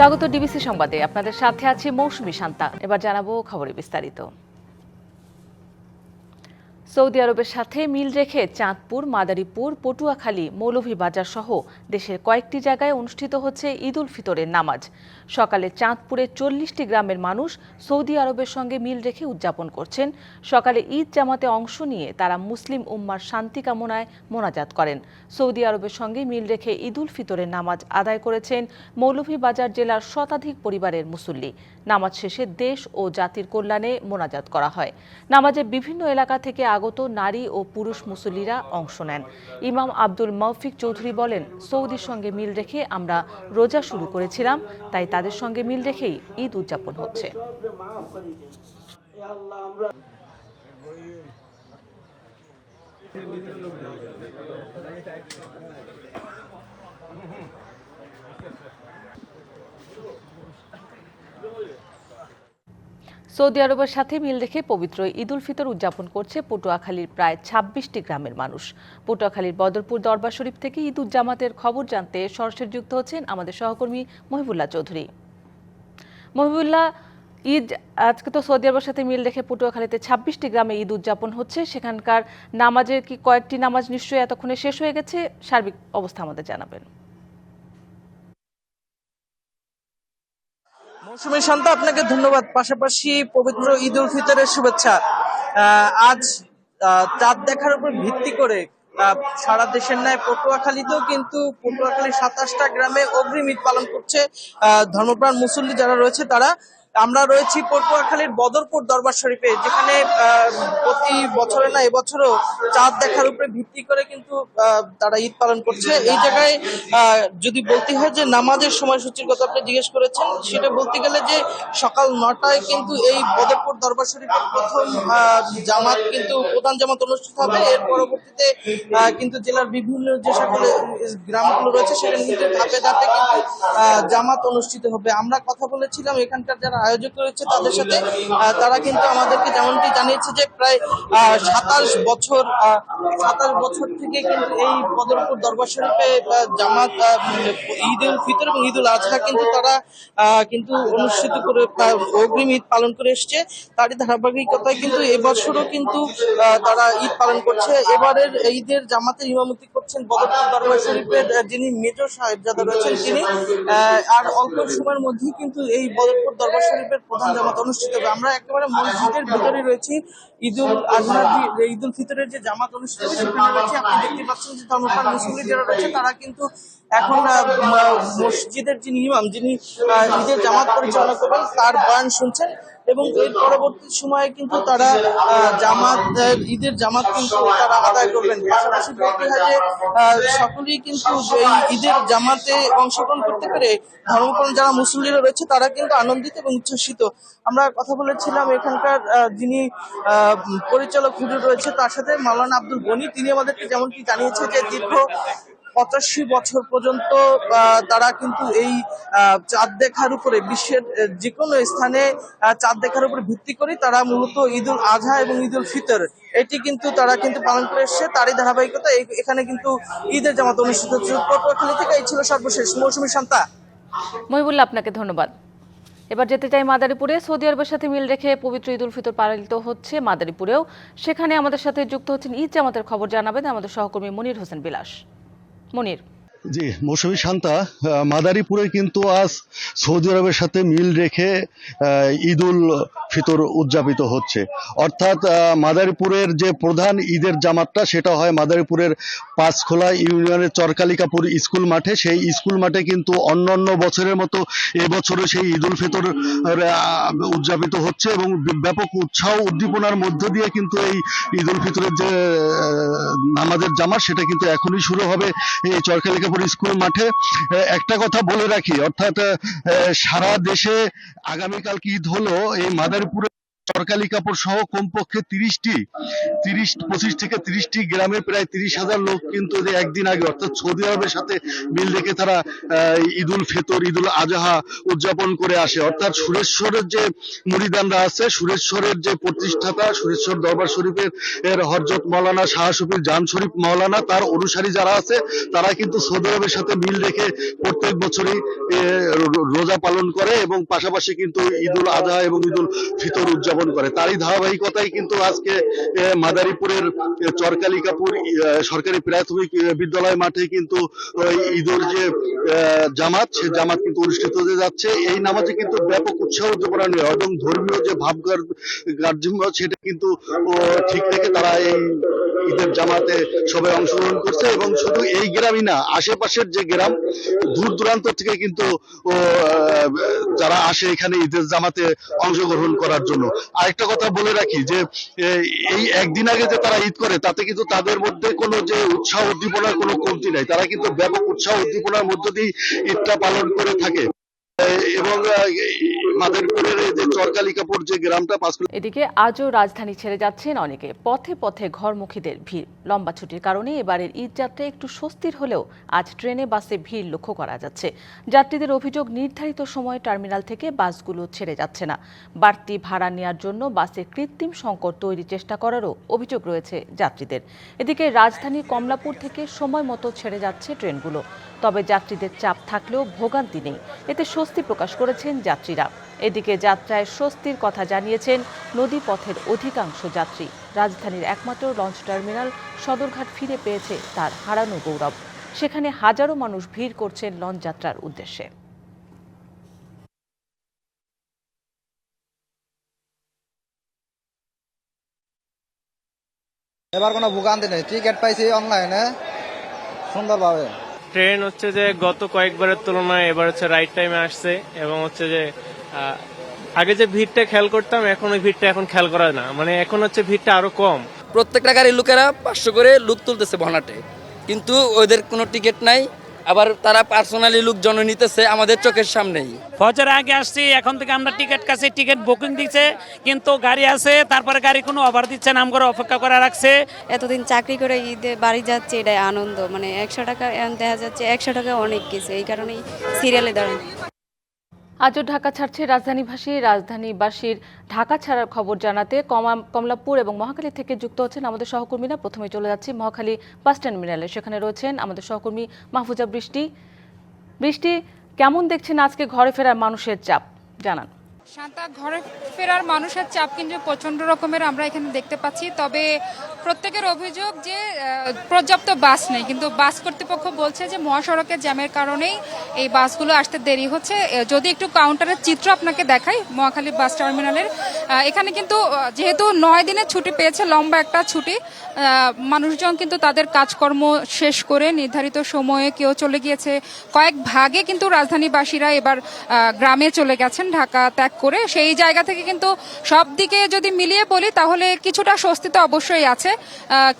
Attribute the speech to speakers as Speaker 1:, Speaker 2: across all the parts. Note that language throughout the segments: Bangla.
Speaker 1: স্বাগত ডিবিসি সংবাদে। আপনাদের সাথে আছে মৌসুমী শান্তা। এবার জানাব খবরে বিস্তারিত। সৌদি আরবের সাথে মিল রেখে চাঁদপুর, মাদারীপুর, পটুয়াখালী, মৌলভীবাজার সহ দেশের কয়েকটি জায়গায় অনুষ্ঠিত হচ্ছে ঈদ উল ফিতরের নামাজ। সকালে চাঁদপুরে চল্লিশটি গ্রামের মানুষ সৌদি আরবের সঙ্গে মিল রেখে উদযাপন করছেন। সকালে ঈদ জামাতে অংশ নিয়ে তারা মুসলিম উম্মার শান্তি কামনায় মোনাজাত করেন। সৌদি আরবের সঙ্গে মিল রেখে ঈদ উল ফিতরের নামাজ আদায় করেছেন মৌলভীবাজার জেলার শতাধিক পরিবারের মুসল্লি। নামাজ শেষে দেশ ও জাতির কল্যাণে মোনাজাত করা হয়। নামাজে বিভিন্ন এলাকা থেকে আগত নারী ও পুরুষ মুসল্লিরা অংশ নেন। ইমাম আব্দুল মৌফিক চৌধুরী বলেন, সৌদির সঙ্গে মিল রেখে আমরা রোজা শুরু করেছিলাম, তাই তাদের সঙ্গে মিল রেখেই ঈদ উদযাপন হচ্ছে। সৌদি আরবের সাথে মিল রেখে পবিত্র ঈদ উল ফিতর উদযাপন করছে পটুয়াখালীর প্রায় ছাব্বিশটি গ্রামের মানুষ। পটুয়াখালীর বদরপুর দরবার শরীফ থেকে ঈদ উজ্জামাতের খবর জানতে সরাসরি যুক্ত হচ্ছেন আমাদের সহকর্মী মহিবুল্লাহ চৌধুরী। মহিবুল্লাহ, ঈদ, আজকে তো সৌদি আরবের সাথে মিল রেখে পটুয়াখালীতে ছাব্বিশটি গ্রামে ঈদ উদযাপন হচ্ছে। সেখানকার নামাজের কি কয়েকটি নামাজ নিশ্চয়ই এতক্ষণে শেষ হয়ে গেছে? সার্বিক অবস্থা আমাদের জানাবেন।
Speaker 2: মৌসুমী শান্ত, আপনাকে ধন্যবাদ। পাশাপাশি পবিত্র ঈদ উল ফিতরের শুভেচ্ছা। আজ চাঁদ দেখার উপর ভিত্তি করে সারা দেশের ন্যায় পটুয়াখালীতেও কিন্তু পটুয়াখালীর সাতাশটা গ্রামে অগ্রিম ঈদ পালন করছে ধর্মপ্রাণ মুসল্লি যারা রয়েছে তারা। আমরা রয়েছি পটুয়াখালীর বদরপুর দরবার শরীফে, যেখানে প্রতি বছরে না এবছরও চাঁদ দেখার উপরে ভিত্তি করে কিন্তু তারা ঈদ পালন করছে। এই জায়গায় যদি বলতে হয় যে নামাজের সময়সূচির কথা আপনি জিজ্ঞেস করেছেন, সেটা বলতে গেলে যে সকাল নটায় কিন্তু এই বদরপুর দরবার শরীফের প্রথম জামাত কিন্তু, প্রধান জামাত অনুষ্ঠিত হবে। এর পরবর্তীতে কিন্তু জেলার বিভিন্ন যে সকল গ্রামগুলো রয়েছে, সেখানে কিন্তু ধাপে ধাপে কিন্তু জামাত অনুষ্ঠিত হবে। আমরা কথা বলেছিলাম এখানকার যারা আয়োজক রয়েছে তাদের সাথে। তারা কিন্তু আমাদেরকে যেমনটি জানিয়েছে যে প্রায় সাতাশ বছর সাতাশ বছর থেকে কিন্তু এই বদরপুর দরবার শরীফে জামাত ঈদ উল ফিতর এবং ঈদ উল আজহা কিন্তু তারা কিন্তু অনুষ্ঠিত করে অগ্রিম ঈদ পালন করে এসছে। তারই ধারাবাহিকতায় কিন্তু এবছরও কিন্তু তারা ঈদ পালন করছে। এবারের ঈদের জামাতের ইমামতি করছেন বদরপুর দরবার শরীফের যিনি মেজর সাহেবজাদা রয়েছেন তিনি। আর অল্প সময়ের মধ্যেই কিন্তু এই বদরপুর দরবার শরীফের প্রধান জামাত অনুষ্ঠিত হবে। আমরা একেবারে মসজিদের ভিতরে রয়েছি। ঈদুল আজহার যে ঈদুল ফিতরের যে জামাত অনুষ্ঠিত সেখানে রয়েছে আপনি দেখতে পাচ্ছেন যে ধর্মপ্রাণ মুসলিম যারা রয়েছে তারা কিন্তু এখন মসজিদের যিনি ইমাম যিনি ঈদের জামাত পরিচালনা করবেন তার বয়ান শুনছেন এবং এর পরবর্তী সময়ে কিন্তু তারা জামাত ঈদের জামাত কিন্তু তারা আদায় করবেন। পাশাপাশি বলতে হয় যে সকলেই কিন্তু এই ঈদের জামাতে অংশগ্রহণ করতে পেরে ধর্মপ্রাণ যারা মুসল্লিরা রয়েছে তারা কিন্তু আনন্দিত এবং উচ্ছ্বসিত। আমরা কথা বলেছিলাম এখানকার যিনি আহ, পরিচালক হুজুর রয়েছে। তার সাথে মাওলানা আব্দুল গনি। তিনি আমাদেরকে যেমনটি জানিয়েছে যে দীর্ঘ পঁচাশি বছর পর্যন্ত তারা কিন্তু এই চাঁদ দেখার উপরে বিশ্বের যে কোনো স্থানে চাঁদ দেখার উপরে ভিত্তি করে তারা মূলত ঈদ উল আজহা এবং ঈদ উল ফিতর, এটি কিন্তু তারা কিন্তু পালন করে এসছে। তারই ধারাবাহিকতা এখানে কিন্তু ঈদের জামাত অনুষ্ঠিত পটুয়াখালী থেকে এই ছিল সর্বশেষ। মৌসুমী শান্তা।
Speaker 1: মহিবুল্লাহ, আপনাকে ধন্যবাদ। এবার যেতে চাই মাদারীপুরে। সৌদি আরবের সাথে মিল রেখে পবিত্র ঈদ উল ফিতর পালিত হচ্ছে মাদারীপুরেও। সেখানে আমাদের সাথে যুক্ত হচ্ছেন ঈদ জামাতের খবর জানাবেন আমাদের সহকর্মী মনির হোসেন বিলাস। মনির।
Speaker 3: জি, মৌসুমী শান্তা মাদারীপুরে কিন্তু আজ সৌদি আরবের সাথে মিল রেখে ঈদুল ফিতর উদযাপিত হচ্ছে। অর্থাৎ মাদারীপুরের যে প্রধান ঈদের জামাতটা, সেটা হয় মাদারীপুরের পাঁচখোলা ইউনিয়নের চরকালিকাপুর স্কুল মাঠে। সেই স্কুল মাঠে কিন্তু অন্যান্য বছরের মতো এবছরও সেই ঈদুল ফিতর উদযাপিত হচ্ছে এবং ব্যাপক উৎসাহ উদ্দীপনার মধ্য দিয়ে কিন্তু এই ঈদুল ফিতরের যে নামাজের জামাত, সেটা কিন্তু এখনই শুরু হবে। এই চরকালিকাপুর স্কুল মাঠে একটা কথা বলে রাখি, অর্থাৎ সারা দেশে আগামীকাল কি ঈদ হলো, এই মাদারীপুরে সরকারি কাপড় সহ কমপক্ষে তিরিশটি, তিরিশ, পঁচিশ থেকে তিরিশটি গ্রামে প্রায় তিরিশ হাজার লোক কিন্তু এই একদিন আগে, অর্থাৎ সৌদি আরবের সাথে মিল রেখে তারা ঈদুল ফিতর, ঈদুল আজহা উদযাপন করে আসে। অর্থাৎ সুরেশ্বরের যে মুরিদানরা আছে, সুরেশ্বরের যে প্রতিষ্ঠাতা, সুরেশ্বর দরবার শরীফের এর হরজত মৌলানা শাহ শফির জান শরীফ মৌলানা তার অনুসারী যারা আছে, তারা কিন্তু সৌদি আরবের সাথে মিল রেখে প্রত্যেক বছরই রোজা পালন করে এবং পাশাপাশি কিন্তু ঈদুল আজহা এবং ঈদুল ফিতর উদযাপন করে। তারই ধারাবাহিকতায় কিন্তু আজকে মাদারীপুরের চরকালিকাপুর সরকারি প্রাথমিক বিদ্যালয় মাঠে কিন্তু ঈদের যে জামাত, সে জামাত কিন্তু অনুষ্ঠিত হতে যাচ্ছে। এই নামাজে কিন্তু ব্যাপক উৎসাহ উদ্দীপনা নিয়ে এবং ধর্মীয় যে ভাব কার্যক্রম সেটা কিন্তু ঠিক রেখে তারা এই ঈদের জামাতে সবাই অংশগ্রহণ করছে এবং শুধু এই গ্রামই না, আশেপাশের যে গ্রাম, দূর দূরান্ত থেকে কিন্তু যারা আসে এখানে ঈদের জামাতে অংশগ্রহণ করার জন্য। আরেকটা কথা বলে রাখি যে এই একদিন আগে যে তারা ঈদ করে, তাতে কিন্তু তাদের মধ্যে কোনো যে উৎসাহ উদ্দীপনার কোনো কমতি নাই। তারা কিন্তু ব্যাপক উৎসাহ উদ্দীপনার মধ্য দিয়ে ঈদটা পালন করে থাকে। এবং মাদারীপুরের যে যে গ্রামটা কিলো
Speaker 1: এদিকে আজও রাজধানী ছেড়ে যাচ্ছেন অনেকে। পথে পথে ঘরমুখীদের ভিড়। লম্বা ছুটির কারণে এবারের ঈদ যাত্রা একটু স্বস্তির হলেও আজ ট্রেনে, বাসে ভিড় লক্ষ্য করা যাচ্ছে। যাত্রীদের অভিযোগ, নির্ধারিত সময়ে টার্মিনাল থেকে বাসগুলো ছেড়ে যাচ্ছে না। বাড়তি ভাড়া নেওয়ার জন্য বাসে কৃত্রিম সংকট তৈরির চেষ্টা করারও অভিযোগ রয়েছে যাত্রীদের। এদিকে রাজধানী কমলাপুর থেকে সময় মতো ছেড়ে যাচ্ছে ট্রেনগুলো। তবে যাত্রীদের চাপ থাকলেও ভোগান্তি নেই। এতে স্বস্তি প্রকাশ করেছেন যাত্রীরা। এদিকে যাত্রায় স্বস্তির কথা জানিয়েছেন নদী পথের অধিকাংশ যাত্রী। রাজধানীর একমাত্র লঞ্চ টার্মিনাল সদরঘাট ফিরে পেয়েছে তার হারানো গৌরব। সেখানে হাজারো মানুষ ভিড় করছেন লঞ্চ যাত্রার উদ্দেশ্যে।
Speaker 4: এবার কোনো ভোগান্তি নেই। টিকিট পাইছি অনলাইনে সুন্দরভাবে।
Speaker 5: ট্রেন হচ্ছে যে গত কয়েকবারের তুলনায় এবার হচ্ছে রাইট টাইমে আসছে এবং হচ্ছে যে আগে যে ভিড়টা খেয়াল করতাম, এখন ওই ভিড়টা এখন খেয়াল করা না। মানে এখন হচ্ছে ভিড়টা আরও কম।
Speaker 6: প্রত্যেকটা গাড়ির লোকেরা পাঁচশো করে লুক তুলতেছে ভনাটে কিন্তু ওদের কোনো টিকিট নাই। আবার তারা পার্সোনালি লোকজন নিতেছে আমাদের চোখের সামনেই।
Speaker 7: ফজর আগে আসছি এখন থেকে আমরা টিকিট কাছে টিকিট বুকিং দিচ্ছে কিন্তু গাড়ি আছে তারপরে গাড়ি কোনো অফার দিচ্ছে নাম করে অপেক্ষা করে রাখছে।
Speaker 8: এতদিন চাকরি করে ঈদে বাড়ি যাচ্ছে এটাই আনন্দ মানে একশো টাকা দেখা যাচ্ছে একশো টাকা অনেক কিছু এই কারণেই সিরিয়ালে দাঁড়ান
Speaker 1: আজও ঢাকা ছাড়ছে রাজধানীবাসী রাজধানীবাসীর ঢাকা ছাড়ার খবর জানাতে কমলাপুর এবং মহাখালী থেকে যুক্ত হচ্ছেন আমাদের সহকর্মীরা। প্রথমে চলে যাচ্ছি মহাখালী বাস টার্মিনালে সেখানে রয়েছেন আমাদের সহকর্মী মাহফুজা বৃষ্টি। বৃষ্টি কেমন দেখছেন আজকে ঘরে ফেরার মানুষের চাপ? জানান।
Speaker 9: শান্তা, ঘরে ফেরার মানুষের চাপ কিন্তু প্রচণ্ড রকমের আমরা এখানে দেখতে পাচ্ছি। তবে প্রত্যেকের অভিযোগ যে পর্যাপ্ত বাস নেই। কিন্তু বাস কর্তৃপক্ষ বলছে যে মহাসড়কের জ্যামের কারণেই এই বাসগুলো আসতে দেরি হচ্ছে। যদি একটু কাউন্টারের চিত্র আপনাকে দেখাই, মহাখালী বাস টার্মিনালের। এখানে কিন্তু যেহেতু নয় দিনের ছুটি পেয়েছে, লম্বা একটা ছুটি মানুষজন কিন্তু তাদের কাজকর্ম শেষ করে নির্ধারিত সময়ে কেউ চলে গিয়েছে। কয়েক ভাগে কিন্তু রাজধানীবাসীরা এবার গ্রামে চলে গেছেন। ঢাকা, ত্যাগ করে সেই জায়গা থেকে কিন্তু সব দিকে যদি মিলিয়ে বলি, তাহলে কিছুটা স্বস্তি তো অবশ্যই আছে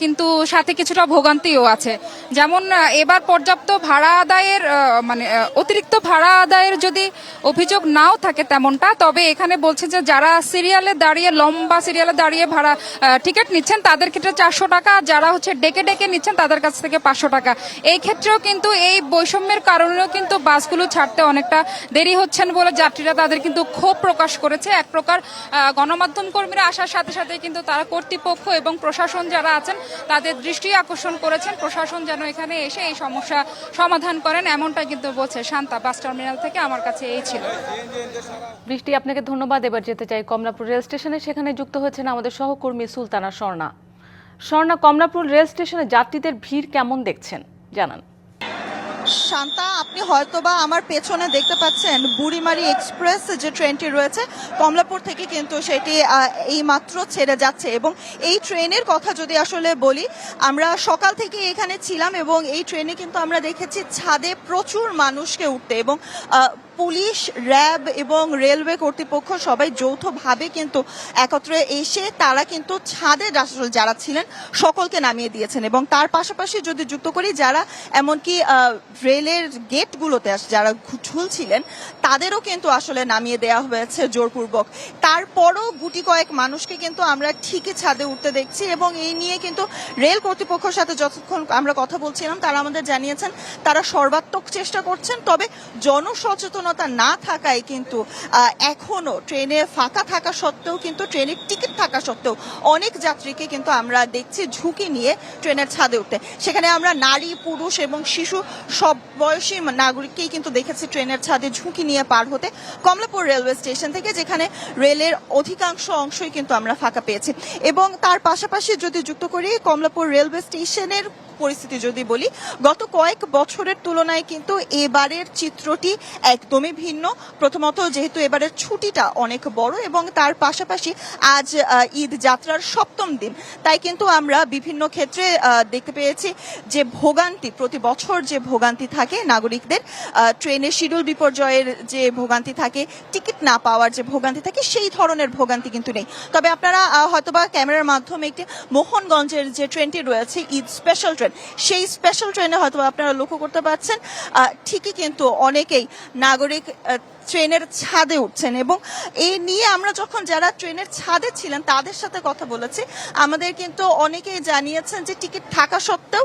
Speaker 9: কিন্তু সাথে কিছুটা ভোগান্তিও আছে। যেমন এবার পর্যাপ্ত ভাড়া আদায়ের মানে অতিরিক্ত ভাড়া আদায়ের যদি অভিযোগ নাও থাকে তেমনটা, তবে এখানে বলছে যে যারা সিরিয়ালে দাঁড়িয়ে, লম্বা সিরিয়ালে দাঁড়িয়ে ভাড়া টিকিট নিচ্ছেন, তাদের ক্ষেত্রে চারশো টাকা যারা হচ্ছে ডেকে ডেকে নিচ্ছেন, তাদের কাছ থেকে পাঁচশো টাকা। এই ক্ষেত্রেও কিন্তু এই বৈষম্যের কারণেও কিন্তু বাসগুলো ছাড়তে অনেকটা দেরি হচ্ছেন বলে যাত্রীরা তাদের কিন্তু ক্ষোভ প্রকাশ করেছে। এক প্রকার গণমাধ্যম কর্মীরা আসার সাথে সাথে কিন্তু তারা কর্তৃপক্ষ এবং প্রশাসন যারা আছেন, তাদের দৃষ্টি আকর্ষণ করেছেন। প্রশাসন যেন এখানে এসে এই সমস্যা সমাধান করেন এমনটা কিন্তু বলছে শান্তা। বাস টার্মিনাল থেকে আমার কাছে এই ছিল।
Speaker 1: বৃষ্টি, আপনাকে ধন্যবাদ। এবার যেতে চাই কমলাপুর রেল স্টেশনে। সেখানে যুক্ত হয়েছেন আমাদের সহকর্মী সুলতানা স্বর্ণা। স্বর্ণা, কমলাপুর রেল স্টেশনে যাত্রীদের ভিড় কেমন দেখছেন? জানান।
Speaker 10: শান্তা আপনি হয়তোবা আমার পেছনে দেখতে পাচ্ছেন বুড়িমারি এক্সপ্রেস যে ট্রেনটি রয়েছে। কমলাপুর থেকে কিন্তু সেটি এই মাত্র ছেড়ে যাচ্ছে এবং এই ট্রেনের কথা যদি আসলে বলি আমরা সকাল থেকে এখানে ছিলাম এবং এই ট্রেনে কিন্তু আমরা দেখেছি ছাদে প্রচুর মানুষকে উঠতে এবং পুলিশ র্যাব এবং রেলওয়ে কর্তৃপক্ষ সবাই যৌথভাবে কিন্তু একত্রে এসে তারা কিন্তু ছাদে যারা ছিলেন সকলকে নামিয়ে দিয়েছেন এবং তার পাশাপাশি যদি যুক্ত করি যারা এমনকি আহ, রেলের গেটগুলোতে যারা ঝুলছিলেন, তাদেরও কিন্তু আসলে নামিয়ে দেওয়া হয়েছে জোরপূর্বক। তারপরও গুটি কয়েক মানুষকে কিন্তু আমরা ঠিকই ছাদে উঠতে দেখছি এবং এই নিয়ে কিন্তু রেল কর্তৃপক্ষের সাথে যতক্ষণ আমরা কথা বলছিলাম, তারা আমাদের জানিয়েছেন, তারা সর্বাত্মক চেষ্টা করছেন, তবে জনসচেতনতা না থাকায় কিন্তু এখনও ট্রেনে ফাঁকা থাকা সত্ত্বেও কিন্তু, ট্রেনের টিকিট থাকা সত্ত্বেও অনেক যাত্রীকে কিন্তু আমরা দেখছি ঝুঁকি নিয়ে ট্রেনের ছাদে উঠতে। সেখানে আমরা নারী, পুরুষ এবং শিশু সব বয়সী নাগরিককেই কিন্তু দেখেছি ট্রেনের ছাদে ঝুঁকি নিয়ে পার হতে কমলাপুর রেলওয়ে স্টেশন থেকে, যেখানে রেলের অধিকাংশ অংশই কিন্তু আমরা ফাঁকা পেয়েছি। এবং তার পাশাপাশি যদি যুক্ত করি কমলাপুর রেলওয়ে স্টেশনের পরিস্থিতি যদি বলি, গত কয়েক বছরের তুলনায় কিন্তু এবারের চিত্রটি একদমই ভিন্ন। প্রথমত যেহেতু এবারের ছুটিটা অনেক বড় এবং তার পাশাপাশি আজ ঈদ যাত্রার সপ্তম দিন। তাই কিন্তু আমরা বিভিন্ন ক্ষেত্রে দেখতে পেয়েছি যে ভোগান্তি, প্রতি বছর যে ভোগান্তি থাকে নাগরিকদের ট্রেনের শিডিউল বিপর্যয়ের যে ভোগান্তি থাকে, টিকিট না পাওয়ার যে ভোগান্তি থাকে, সেই ধরনের ভোগান্তি কিন্তু নেই। তবে আপনারা হয়তোবা ক্যামেরার মাধ্যমে একটি মোহনগঞ্জের যে ট্রেনটি রয়েছে, ঈদ স্পেশাল ট্রেন সেই স্পেশাল ট্রেনে হয়তো আপনারা লক্ষ্য করতে পারছেন ঠিকই কিন্তু অনেকেই নাগরিক ট্রেনের ছাদে উঠছেন এবং এই নিয়ে আমরা যখন যারা ট্রেনের ছাদে ছিলেন, তাদের সাথে কথা বলেছি। আমাদের কিন্তু অনেকেই জানিয়েছেন যে টিকিট থাকা সত্ত্বেও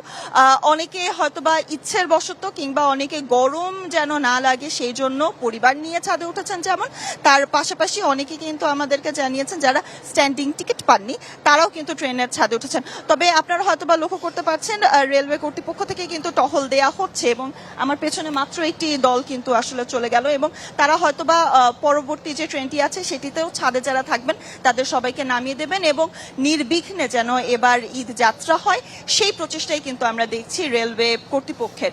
Speaker 10: অনেকে হয়তোবা ইচ্ছের বশত কিংবা অনেকে গরম যেন না লাগে সেই জন্য পরিবার নিয়ে ছাদে উঠেছেন যেমন। তার পাশাপাশি অনেকে কিন্তু আমাদেরকে জানিয়েছেন যারা স্ট্যান্ডিং টিকিট পাননি, তারাও কিন্তু ট্রেনের ছাদে উঠেছেন। তবে আপনারা হয়তোবা লক্ষ্য করতে পারছেন রেলওয়ে কর্তৃপক্ষ থেকে কিন্তু টহল দেয়া হচ্ছে এবং আমার পেছনে মাত্র একটি দল কিন্তু আসলে চলে গেল এবং তারা হয়তোবা আহ, পরবর্তী যে ট্রেনটি আছে সেটিতেও ছাদে যারা থাকবেন তাদের সবাইকে নামিয়ে দেবেন এবং নির্বিঘ্নে যেন এবার ঈদ যাত্রা হয় সেই প্রচেষ্টাই কিন্তু আমরা দেখছি রেলওয়ে কর্তৃপক্ষের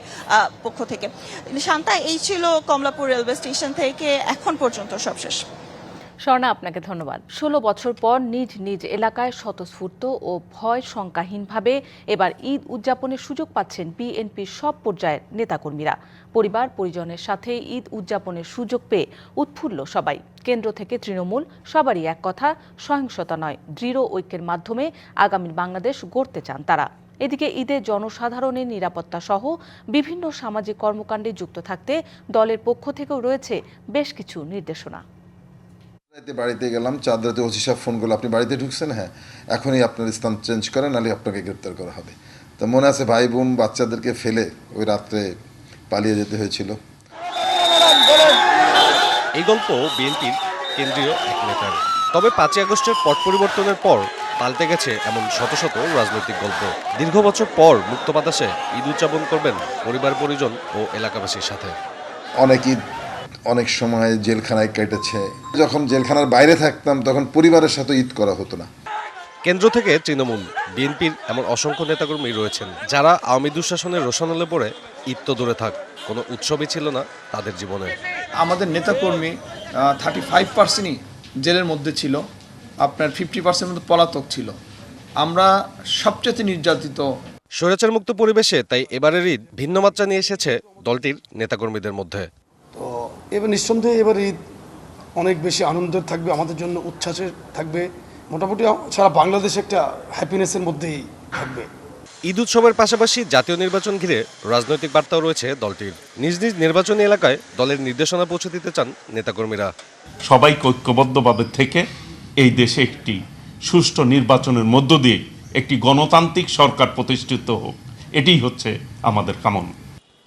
Speaker 10: পক্ষ থেকে। শান্তা এই ছিল কমলাপুর রেলওয়ে স্টেশন থেকে এখন পর্যন্ত সবশেষ।
Speaker 1: স্বর্ণা, আপনাকে ধন্যবাদ। ষোলো বছর পর নিজ নিজ এলাকায় স্বতঃস্ফূর্ত ও ভয় শঙ্কাহীনভাবে এবার ঈদ উদযাপনের সুযোগ পাচ্ছেন বিএনপির সব পর্যায়ের নেতাকর্মীরা। পরিবার, পরিজনের সাথে ঈদ উদযাপনের সুযোগ পেয়ে উৎফুল্ল সবাই। কেন্দ্র থেকে তৃণমূল সবারই এক কথা, সহিংসতা নয়, দৃঢ় ঐক্যের মাধ্যমে আগামী বাংলাদেশ গড়তে চান তারা। এদিকে ঈদে জনসাধারণের নিরাপত্তা সহ বিভিন্ন সামাজিক কর্মকাণ্ডে যুক্ত থাকতে দলের পক্ষ থেকেও রয়েছে বেশ কিছু নির্দেশনা।
Speaker 11: রাতে বাড়িতে গেলাম চাঁদ রাতে ওসি সাহেব ফোন করল আপনি বাড়িতে ঢুকছেন? হ্যাঁ। এখনই আপনার স্থান চেঞ্জ করেন নাহলে আপনাকে গ্রেপ্তার করা হবে। তো মনে আছে ভাই বোন বাচ্চাদেরকে ফেলে ওই রাত্রে পালিয়ে যেতে হয়েছিল।
Speaker 12: এই গল্প বিএনপির কেন্দ্রীয় এক নেতার। তবে পাঁচই আগস্টের পট পরিবর্তনের পর পাল্টে গেছে এমন শত শত রাজনৈতিক গল্প। দীর্ঘ বছর পর মুক্ত বাতাসে ঈদ উদযাপন করবেন পরিবার পরিজন ও এলাকাবাসীর সাথে।
Speaker 11: অনেক ঈদ অনেক সময় জেলখানায় কেটেছে। যখন জেলখানার বাইরে থাকতাম তখন পরিবারের সাথে ঈদ করা হতো না।
Speaker 12: কেন্দ্র থেকে তৃণমূল বিএনপির এমন অসংখ্য নেতাকর্মী রয়েছেন যারা আওয়ামী দুঃশাসনের রোশানলে পড়ে ঈদ তো দূরে থাক কোনো উৎসবই ছিল না তাদের জীবনে।
Speaker 13: আমাদের নেতাকর্মী থার্টি ফাইভ পার্সেন্টই জেলের মধ্যে ছিল আপনার ফিফটি পার্সেন্ট মধ্যে পলাতক ছিল। আমরা সবচেয়ে নির্যাতিত।
Speaker 12: স্বৈরাচার মুক্ত পরিবেশে তাই এবারের ঈদ ভিন্ন মাত্রা নিয়ে এসেছে দলটির নেতাকর্মীদের মধ্যে।
Speaker 14: এবার নিঃসন্দেহে এবার ঈদ অনেক বেশি আনন্দের থাকবে আমাদের জন্য উচ্ছ্বাসের থাকবে। মোটামুটি সারা বাংলাদেশ একটা হ্যাপিনেসের মধ্যেই থাকবে।
Speaker 12: ঈদ উৎসবের পাশাপাশি জাতীয় নির্বাচন ঘিরে রাজনৈতিক বার্তাও রয়েছে দলটির। নিজ নিজ নির্বাচনী এলাকায় দলের নির্দেশনা পৌঁছে দিতে চান নেতাকর্মীরা।
Speaker 15: সবাই ঐক্যবদ্ধভাবে থেকে এই দেশে একটি সুষ্ঠু নির্বাচনের মধ্য দিয়ে একটি গণতান্ত্রিক সরকার প্রতিষ্ঠিত হোক। এটাই হচ্ছে আমাদের কামন।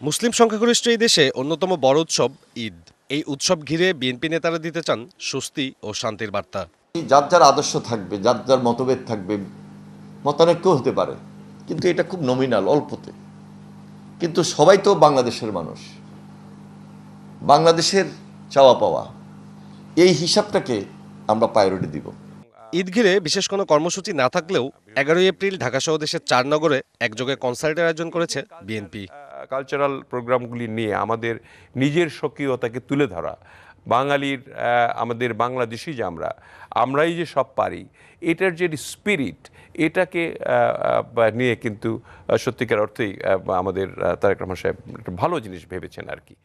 Speaker 12: মুসলিম সংখ্যাগরিষ্ঠ এই দেশে অন্যতম বড় উৎসব ঈদ। এই উৎসব ঘিরে বিএনপি নেতারা দিতে চান স্বস্তি ও শান্তির বার্তা।
Speaker 16: যার যার আদর্শ থাকবে যার যার মতভেদ থাকবে মতানৈক্য হতে পারে। কিন্তু এটা খুব নমিনাল অল্পতে। কিন্তু সবাই তো বাংলাদেশের মানুষ। বাংলাদেশের চাওয়া পাওয়া। এই হিসাবটাকে আমরা প্রায়োরিটি দিব।
Speaker 12: ঈদ ঘিরে বিশেষ কোনো কর্মসূচি না থাকলেও এগারোই এপ্রিল ঢাকা সহ দেশের চার নগরে একযোগে কনসার্টের আয়োজন করেছে বিএনপি।
Speaker 17: কালচারাল প্রোগ্রামগুলি নিয়ে আমাদের নিজের সক্রিয়তাকে তুলে ধরা। বাঙালির আমাদের বাংলাদেশি যে আমরা আমরাই যে সব পারি এটার যে স্পিরিট এটাকে নিয়ে কিন্তু সত্যিকার অর্থেই আমাদের তারেক রহমান সাহেব একটা ভালো জিনিস ভেবেছেন আর কি।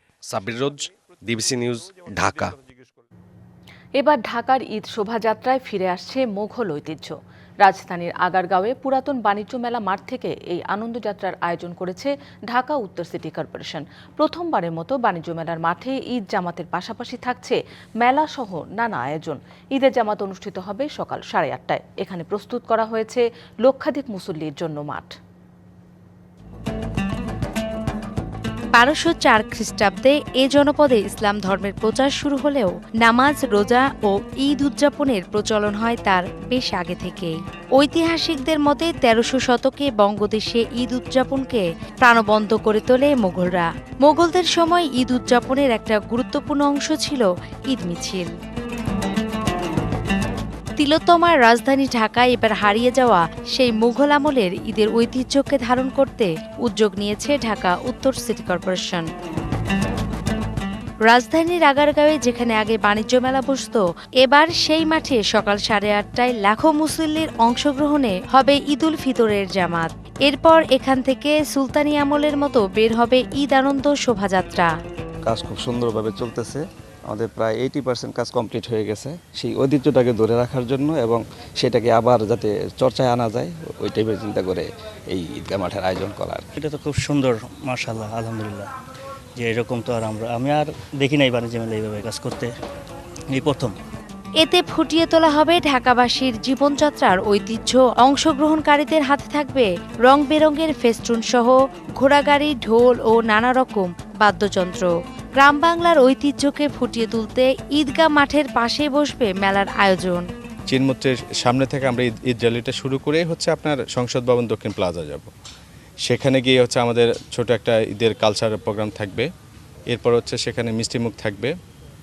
Speaker 12: রোজ ডিবিসি নিউজ ঢাকা।
Speaker 1: এবার ঢাকার ঈদ শোভাযাত্রায় ফিরে আসছে মোঘল ঐতিহ্য। রাজধানীর আগারগাঁওয়ে পুরাতন বাণিজ্য মেলা মাঠ থেকে এই আনন্দযাত্রার আয়োজন করেছে ঢাকা উত্তর সিটি কর্পোরেশন। প্রথমবারের মতো বাণিজ্য মেলার মাঠে ঈদ জামাতের পাশাপাশি থাকছে মেলা সহ নানা আয়োজন। ঈদের জামাত অনুষ্ঠিত হবে সকাল সাড়ে আটটায়। এখানে প্রস্তুত করা হয়েছে লক্ষাধিক মুসল্লির জন্য মাঠ।
Speaker 18: বারোশো চার খ্রিস্টাব্দে এ জনপদে ইসলাম ধর্মের প্রচার শুরু হলেও নামাজ, রোজা ও ঈদ উদযাপনের প্রচলন হয় তার বেশ আগে থেকেই। ঐতিহাসিকদের মতে তেরোশো শতকে বঙ্গদেশে ঈদ উদযাপনকে প্রাণবন্ত করে তোলে মোগলরা মোগলদের সময় ঈদ উদযাপনের একটা গুরুত্বপূর্ণ অংশ ছিল ঈদ মিছিল। তিলোত্তমার রাজধানী ঢাকায় এবার হারিয়ে যাওয়া সেই মুঘল আমলের ঈদের ঐতিহ্যকে ধারণ করতে উদ্যোগ নিয়েছে ঢাকা উত্তর সিটি কর্পোরেশন। রাজধানীর আগারগাঁওয়ে যেখানে আগে বাণিজ্য মেলা বসত, এবার সেই মাঠে সকাল সাড়ে আটটায় লাখো মুসল্লির অংশগ্রহণে হবে ঈদুল ফিতরের জামাত। এরপর এখান থেকে সুলতানি আমলের মতো বের হবে ঈদ আনন্দ শোভাযাত্রা।
Speaker 19: কাজ খুব সুন্দরভাবে চলতেছে। আমাদের প্রায় এইটি পার্সেন্ট কাজ কমপ্লিট হয়ে গেছে। সেই ঐতিহ্যটাকে ধরে রাখার জন্য এবং সেটাকে আবার যাতে চর্চায় আনা যায় ওই টাইপের চিন্তা করে এই ঈদগাহ মাঠের আয়োজন করার
Speaker 20: এটা তো খুব সুন্দর মার্শাল্লাহ আলহামদুলিল্লাহ। যে এরকম তো আর আমরা আমি আর দেখি নাই বাণিজ্য মেলা এইভাবে কাজ করতে। এই প্রথম।
Speaker 18: এতে ফুটিয়ে তোলা হবে ঢাকাবাসীর জীবনযাত্রার ঐতিহ্য। অংশগ্রহণকারীদের হাতে থাকবে রং বেরঙের ফেস্টুন সহ ঘোড়াগাড়ি ঢোল ও নানা রকম বাদ্যযন্ত্র। গ্রাম বাংলার ঐতিহ্যকে ফুটিয়ে তুলতে ঈদগাহ মাঠের পাশেই বসবে মেলার আয়োজন।
Speaker 21: চিনমুত্রের সামনে থেকে আমরা ঈদ র্যালিটা শুরু করে হচ্ছে আপনার সংসদ ভবন দক্ষিণ প্লাজা যাব। সেখানে গিয়ে হচ্ছে আমাদের ছোট একটা ঈদের কালচারাল প্রোগ্রাম থাকবে। এরপর হচ্ছে সেখানে মিষ্টিমুখ থাকবে।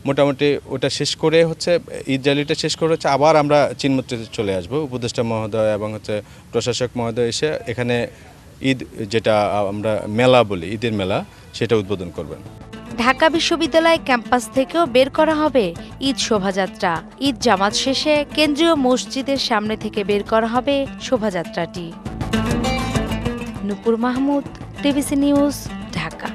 Speaker 21: মোটামুটি ওটা শেষ করে হচ্ছে, ঈদ র্যালিটা শেষ করে হচ্ছে আবার আমরা চিনমুত্রিতে চলে আসব। উপদেষ্টা মহোদয় এবং হচ্ছে প্রশাসক মহোদয় এসে এখানে ঈদ যেটা আমরা মেলা বলি, ঈদের মেলা, সেটা উদ্বোধন করবেন।
Speaker 18: ঢাকা বিশ্ববিদ্যালয় ক্যাম্পাস থেকেও বের করা হবে ঈদ শোভাযাত্রা। ঈদ জামাত শেষে কেন্দ্রীয় মসজিদের সামনে থেকে বের করা হবে শোভাযাত্রাটি। Nupur Mahmud, TVC news, Dhaka.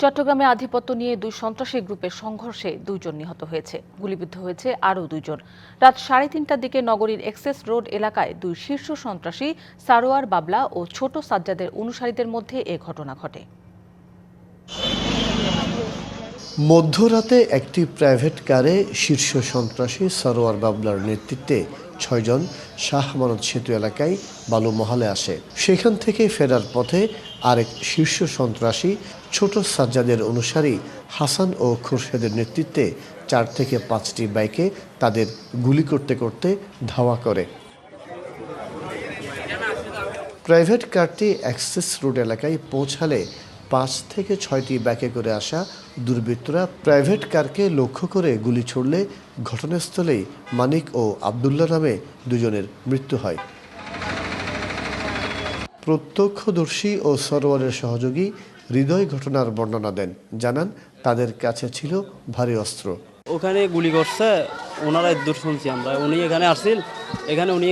Speaker 1: চট্টগ্রামে আধিপত্য নিয়ে দুই সন্ত্রাসী গ্রুপের সংঘর্ষে দুইজন নিহত হয়েছে। গুলিবিদ্ধ হয়েছে আরও দুজন রাত সাড়ে তিনটার দিকে নগরীর এক্সেস রোড এলাকায় দুই শীর্ষ সন্ত্রাসী সারোয়ার বাবলা ও ছোট সাজ্জাদের অনুসারীদের মধ্যে এ ঘটনা ঘটে।
Speaker 22: মধ্যরাতে একটি প্রাইভেট কারে শীর্ষ সন্ত্রাসী সরোয়ার বাবলার নেতৃত্বে ছয়জন শাহ মানত সেতু এলাকায় বালু মহলে আসে। সেখান থেকে ফেরার পথে আরেক শীর্ষ সন্ত্রাসী ছোট সাজ্জাদের অনুসারী হাসান ও খুরশেদের নেতৃত্বে চার থেকে পাঁচটি বাইকে তাদের গুলি করতে করতে ধাওয়া করে। প্রাইভেট কারটি অ্যাক্সেস রোড এলাকায় পৌঁছালে পাঁচ থেকে ছয়টি ব্যাকে করে আসা দুর্বৃত্তরা প্রাইভেট কারকে লক্ষ্য করে গুলি ছুড়লে ঘটনাস্থলেই মানিক ও আবদুল্লাহ নামে দুজনের মৃত্যু হয়। প্রত্যক্ষদর্শী ও সরোয়ারের সহযোগী হৃদয় ঘটনার বর্ণনা দেন, জানান তাদের কাছে ছিল ভারী অস্ত্র।
Speaker 23: ওখানে গুলি করছে ওনারা দূর শুনছি আমরা। উনি এখানে আসছিল, এখানে উনি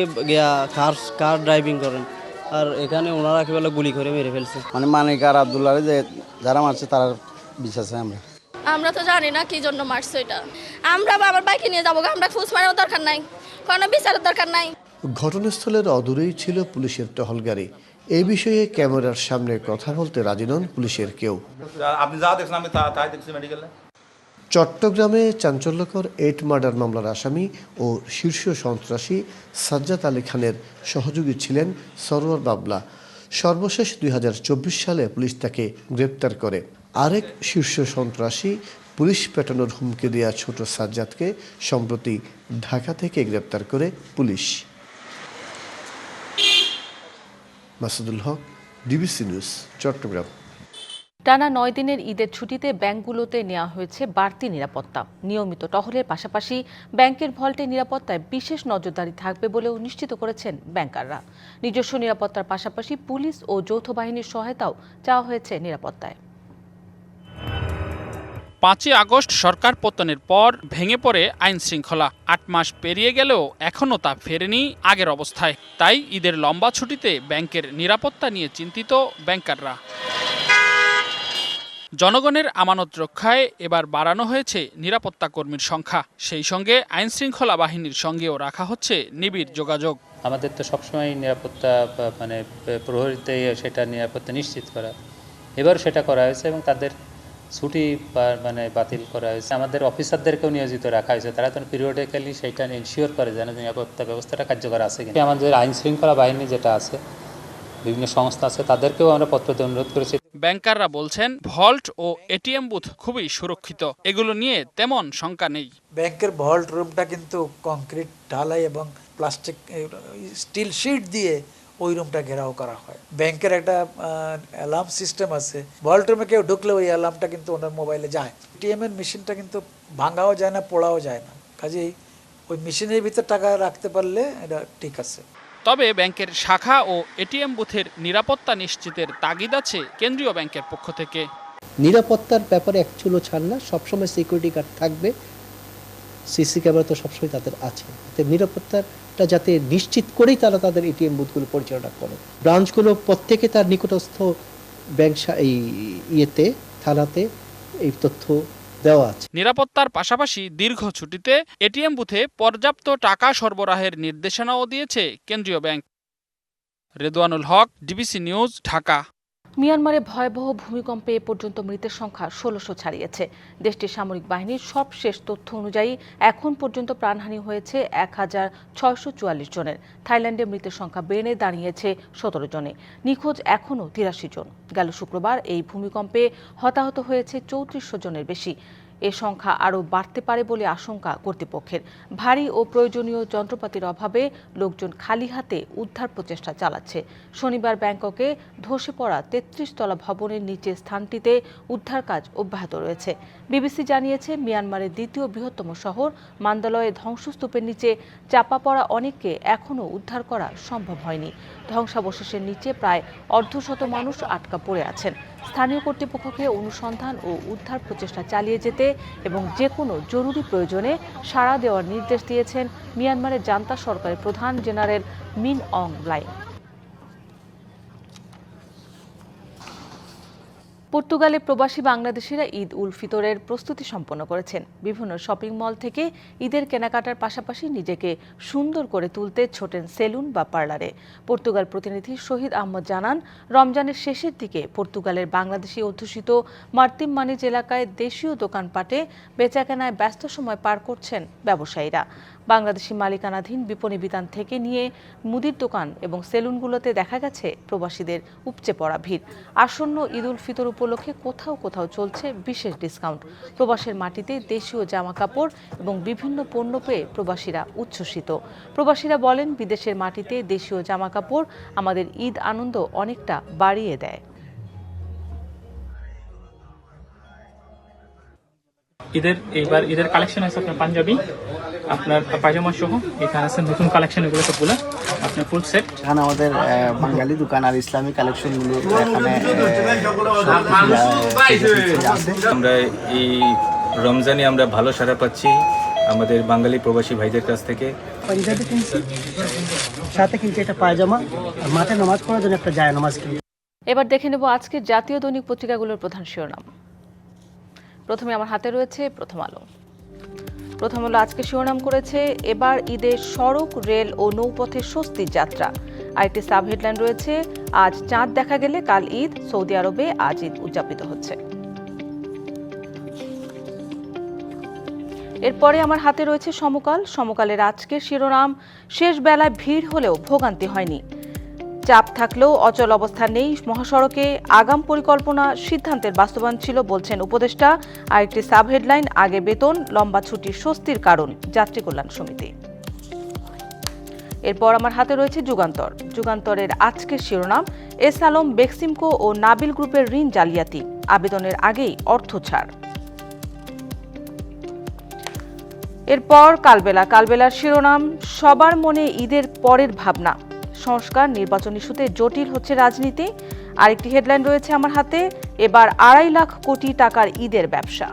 Speaker 23: কার কার ড্রাইভিং করেন। আর এখানে ওনারা কি বলে গুলি করে মেরে ফেলছে।
Speaker 4: মানে মানিক আর আবদুল্লাহ যে যারা মারছে তারা বিশ্বাসে আমরা।
Speaker 24: আমরা তো জানি না কি জন্য মারছে এটা। আমরা বা আমার বাইকে নিয়ে যাব আমরা ফুস মারার দরকার নাই। কোনো বিচারের দরকার নাই।
Speaker 22: ঘটনাস্থলের অদূরেই ছিল পুলিশের টহল গাড়ি। এই বিষয়ে ক্যামেরার সামনে কথা বলতে রাজি নন পুলিশের কেউ।
Speaker 25: আপনি যা দেখছেন আমি তাই দেখছি মেডিকেলে
Speaker 22: চট্টগ্রামে চাঞ্চল্যকর এইট মার্ডার মামলার আসামি ও শীর্ষ সন্ত্রাসী সাজ্জাদ আলী খানের সহযোগী ছিলেন সরোয়ার বাবলা। সর্বশেষ দুই হাজার চব্বিশ সালে পুলিশ তাকে গ্রেপ্তার করে। আরেক শীর্ষ সন্ত্রাসী পুলিশ পেটানোর হুমকি দেওয়া ছোট সাজ্জাদকে সম্প্রতি ঢাকা থেকে গ্রেপ্তার করে police. Masudul Haque, DBC news, Chittagong.
Speaker 1: টানা নয় দিনের ঈদের ছুটিতে ব্যাংকগুলোতে নেওয়া হয়েছে বাড়তি নিরাপত্তা। নিয়মিত টহলের পাশাপাশি ব্যাংকের ভল্টে নিরাপত্তায় বিশেষ নজরদারি থাকবে বলেও নিশ্চিত করেছেন ব্যাংকাররা। নিজস্ব নিরাপত্তার পাশাপাশি পুলিশ ও যৌথ বাহিনীর সহায়তাও চাওয়া হয়েছে নিরাপত্তায়।
Speaker 26: পাঁচই আগস্ট সরকার পতনের পর ভেঙে পড়ে আইন শৃঙ্খলা। আট মাস পেরিয়ে গেলেও এখনও তা ফেরেনি আগের অবস্থায়। তাই ঈদের লম্বা ছুটিতে ব্যাংকের নিরাপত্তা নিয়ে চিন্তিত ব্যাংকাররা। জনগণের আমানত রক্ষায় এবার বাড়ানো হয়েছে নিরাপত্তা কর্মীর সংখ্যা। সেই সঙ্গে আইন শৃঙ্খলা বাহিনীর সঙ্গেও রাখা হচ্ছে নিবিড় যোগাযোগ।
Speaker 27: আমাদের তো সবসময় নিরাপত্তা মানে প্রহরীতে সেটা নিরাপত্তা নিশ্চিত করা। এবার সেটা করা হয়েছে এবং তাদের ছুটি মানে বাতিল করা হয়েছে। আমাদের অফিসারদেরকেও নিয়োজিত রাখা হয়েছে। তারা তো পিরিয়ডিক্যালি সেইটা ইনশিওর করে যেন নিরাপত্তা ব্যবস্থাটা কার্যকর আছে কিনা। আমাদের আইন শৃঙ্খলা বাহিনী যেটা আছে, বিভিন্ন সংস্থা আছে, তাদেরকেও আমরা পত্রতে অনুরোধ করেছি।
Speaker 26: ব্যাংকাররা বলছেন, ভল্ট ও এটিএম বুথ খুবই সুরক্ষিত। এগুলো নিয়ে তেমন শঙ্কা নেই।
Speaker 28: ব্যাংকের ভল্ট রুমটা কিন্তু কংক্রিট, ঢালাই এবং প্লাস্টিক স্টিল শিট দিয়ে ওই রুমটা ঘেরাও করা হয়। ব্যাংকের একটা অ্যালার্ম সিস্টেম আছে। ভল্ট রুমে কেউ ঢুকলে ওই অ্যালার্মটা কিন্তু ওনার মোবাইলে যায়। এটিএম এর মেশিনটা কিন্তু ভাঙাও যায় না, পোড়াও যায় না। কাজেই ওই মেশিনের ভিতর টাকা রাখতে পারলে এটা ঠিক আছে।
Speaker 26: তবে ব্যাংকের শাখা ও এটিএম বুথের নিরাপত্তা নিশ্চিতের তাগিদ আছে কেন্দ্রীয় ব্যাংকের পক্ষ থেকে।
Speaker 29: নিরাপত্তার ব্যাপারে এক চুলো ছাড় না, সবসময় সিকিউরিটি গার্ড থাকবে। সিসি ক্যামেরা তো সবসময় তাদের আছে। নিরাপত্তাটা যাতে নিশ্চিত করেই তারা তাদের এটিএম বুথগুলো পরিচালনা করে। ব্রাঞ্চগুলো প্রত্যেকে তার নিকটস্থ ব্যাংক এই ইয়েতে, থানাতে এই তথ্য দেওয়া আছে।
Speaker 26: নিরাপত্তার পাশাপাশি দীর্ঘ ছুটিতে এটিএম বুথে পর্যাপ্ত টাকা সরবরাহের নির্দেশনাও দিয়েছে কেন্দ্রীয় bank. Redwanul Haque, DBC news, Dhaka.
Speaker 1: মিয়ানমারে ভয়াবহ ভূমিকম্পে এ পর্যন্ত মৃতের সংখ্যা ষোলোশো ছাড়িয়েছে। দেশটির সামরিক বাহিনীর সবশেষ তথ্য অনুযায়ী এখন পর্যন্ত প্রাণহানি হয়েছে এক হাজার ছয়শো চুয়াল্লিশ জনের। থাইল্যান্ডে মৃতের সংখ্যা বেড়ে দাঁড়িয়েছে সতেরো জনে। নিখোঁজ এখনও তিরাশি জন। গেল শুক্রবার এই ভূমিকম্পে হতাহত হয়েছে চৌত্রিশশো জনের বেশি। এ সংখ্যা আরও বাড়তে পারে বলে আশঙ্কা কর্তৃপক্ষের। ভারী ও প্রয়োজনীয় যন্ত্রপাতির অভাবে লোকজন খালি হাতে উদ্ধার প্রচেষ্টা চালাচ্ছে। শনিবার ব্যাংককে ধসে পড়া তেত্রিশ তলা ভবনের নিচে স্থানটিতে উদ্ধার কাজ অব্যাহত রয়েছে। বিবিসি জানিয়েছে, মিয়ানমারের দ্বিতীয় বৃহত্তম শহর মান্দালয়ে ধ্বংসস্তূপের নিচে চাপা পড়া অনেককে এখনও উদ্ধার করা সম্ভব হয়নি। ধ্বংসাবশেষের নিচে প্রায় অর্ধশত মানুষ আটকা পড়ে আছেন। স্থানীয় কর্তৃপক্ষকে অনুসন্ধান ও উদ্ধার প্রচেষ্টা চালিয়ে যেতে এবং যে কোনো জরুরি প্রয়োজনে সাড়া দেওয়ার নির্দেশ দিয়েছেন মিয়ানমারের জান্তা সরকারের প্রধান জেনারেল মিন অং লাইন পর্তুগালে প্রবাসী বাংলাদেশিরা ঈদ উল ফিতরের প্রস্তুতি সম্পন্ন করেছেন। বিভিন্ন শপিং মল থেকে ঈদের কেনাকাটার পাশাপাশি নিজেকে সুন্দর করে তুলতে ছোটেন সেলুন বা পার্লারে। পর্তুগাল প্রতিনিধি শহীদ আহমদ জানান, রমজানের শেষের দিকে পর্তুগালের বাংলাদেশি অধ্যুষিত মার্তিম মানিজ এলাকায় দেশীয় দোকানপাটে বেচাকেনায় ব্যস্ত সময় পার করছেন ব্যবসায়ীরা। বাংলাদেশি মালিকানাধীন বিপণী বিতান থেকে নিয়ে মুদির দোকান এবং সেলুনগুলোতে দেখা গেছে প্রবাসীদের উপচে পড়া ভিড়। আসন্ন ঈদ উল ফিতর উপলক্ষে কোথাও কোথাও চলছে বিশেষ ডিসকাউন্ট। প্রবাসের মাটিতে দেশীয় জামা কাপড় এবং বিভিন্ন পণ্য পেয়ে প্রবাসীরা উচ্ছ্বসিত। প্রবাসীরা বলেন, বিদেশের মাটিতে দেশীয় জামা কাপড় আমাদের ঈদ আনন্দ অনেকটা বাড়িয়ে দেয়।
Speaker 30: ঈদের, এইবার ঈদের কালেকশন আছে আপনার পাঞ্জাবি। আপনার পায়জামা সহ এখানে আছে নতুন কালেকশন এগুলো সবগুলো আপনার ফুল সেট
Speaker 31: এখানে আমাদের আহ, বাঙালি দোকান আর ইসলামিক কালেকশনগুলো এখানে
Speaker 32: আমরা এই রমজানে আমরা ভালো সাড়া পাচ্ছি আমাদের বাঙালি প্রবাসী ভাইদের কাছ থেকে।
Speaker 31: পাঞ্জাবি কিনছি সাথে কিনছি একটা পায়জামা আর মাঠে নামাজ পড়ার জন্য একটা যায় নামাজ কিনছি।
Speaker 1: এবার দেখে নেব আজকের জাতীয় দৈনিক পত্রিকাগুলোর প্রধান শিরোনাম। প্রথমে আমার হাতে রয়েছে প্রথম আলো। প্রথম আলো আজকে শিরোনাম করেছে এবার ঈদে সড়ক, রেল ও নৌপথে স্বস্তির যাত্রা। আরেকটি সাব হেডলাইন রয়েছে, আজ চাঁদ দেখা গেলে কাল ঈদ, সৌদি আরবে আজ ঈদ উদযাপিত হচ্ছে। এরপরে আমার হাতে রয়েছে সমকাল, সমকালের আজকের শিরোনাম শেষ বেলায় ভিড় হলেও ভোগান্তি হয়নি। চাপ থাকলেও অচল অবস্থা নেই। মহাসড়কে আগাম পরিকল্পনা সিদ্ধান্তের বাস্তবায়ন ছিল বলছেন উপদেষ্টা। আরেকটি সাব হেডলাইন আগে বেতন, লম্বা ছুটির স্বস্তির কারণ, যাত্রী কল্যাণ সমিতি। এরপর আমার হাতে রয়েছে যুগান্তর। যুগান্তরের আজকের শিরোনাম, এস আলম, বেক্সিমকো ও নাবিল গ্রুপের ঋণ জালিয়াতি, আবেদনের আগেই অর্থ ছাড়। এরপর কালবেলা, কালবেলার শিরোনাম, সবার মনে ঈদের পরের ভাবনা। সংস্কার, নির্বাচন ইস্যুতে জটিল হচ্ছে রাজনীতি। আরেকটি হেডলাইন রয়েছে আমার হাতে, এবার আড়াই লাখ কোটি টাকার ঈদের ব্যবসা।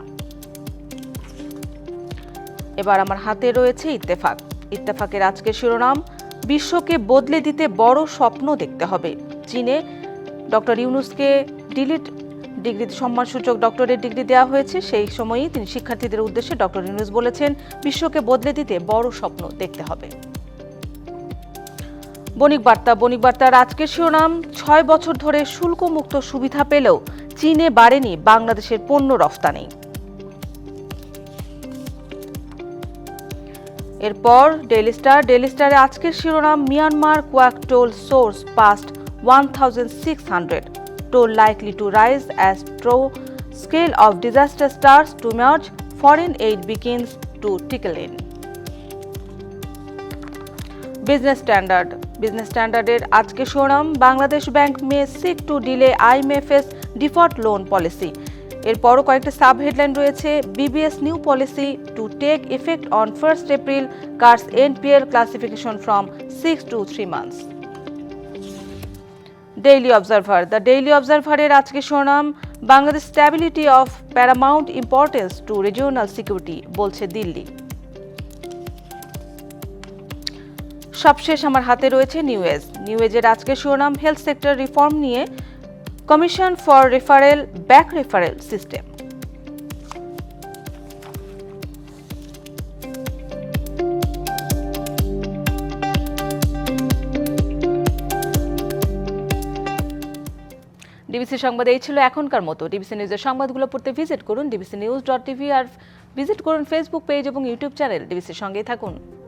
Speaker 1: এবার আমার হাতে রয়েছে ইত্তেফাক। ইত্তেফাকের আজকের শিরোনাম, বিশ্বকে বদলে দিতে বড় স্বপ্ন দেখতে হবে। চীনে ডক্টর ইউনুসকে ডিলিট ডিগ্রিতে সম্মানসূচক ডক্টরেট ডিগ্রি দেওয়া হয়েছে। সেই সময়ই তিনি শিক্ষার্থীদের উদ্দেশ্যে ডক্টর ইউনুস বলেছেন, বিশ্বকে বদলে দিতে বড় স্বপ্ন দেখতে হবে। বণিক বার্তা, বণিক বার্তার আজকের শিরোনাম, ছয় বছর ধরে শুল্কমুক্ত সুবিধা পেলেও চীনে বাড়েনি বাংলাদেশের পণ্য রফতানি। এরপর ডেলি স্টার, ডেইলি স্টারে আজকের শিরোনাম, Myanmar quake toll soars past one thousand six hundred. Toll likely to rise as true scale of disaster starts to match foreign aid begins to trickle in. Business standard. Business স্ট্যান্ডার্ডের আজকে শিরোনাম Bangladesh bank may seek to delay IMF's default loan policy এরপরও কয়েকটা সাব হেডলাইন রয়েছে BB's new policy to take effect on first April cuts NPL classification from six to three months daily observer the daily অবজারভারের আজকে শিরোনাম Bangladesh stability of paramount importance to regional security বলছে দিল্লি। সবশেষ আমার হাতে রয়েছে নিউএজ নিউএজের আজকে শিরোনাম হেলথ সেক্টর রিফর্ম নিয়ে commission for referral back referral system DBC সংবাদ এই ছিল এখনকার মতো। ডিবিসি নিউজের সংবাদগুলো পড়তে ভিজিট করুন ডিবিসি নিউজ ডট টিভি আর ভিজিট করুন ফেসবুক পেজ এবং ইউটিউব চ্যানেল ডিবিসির সঙ্গেই থাকুন।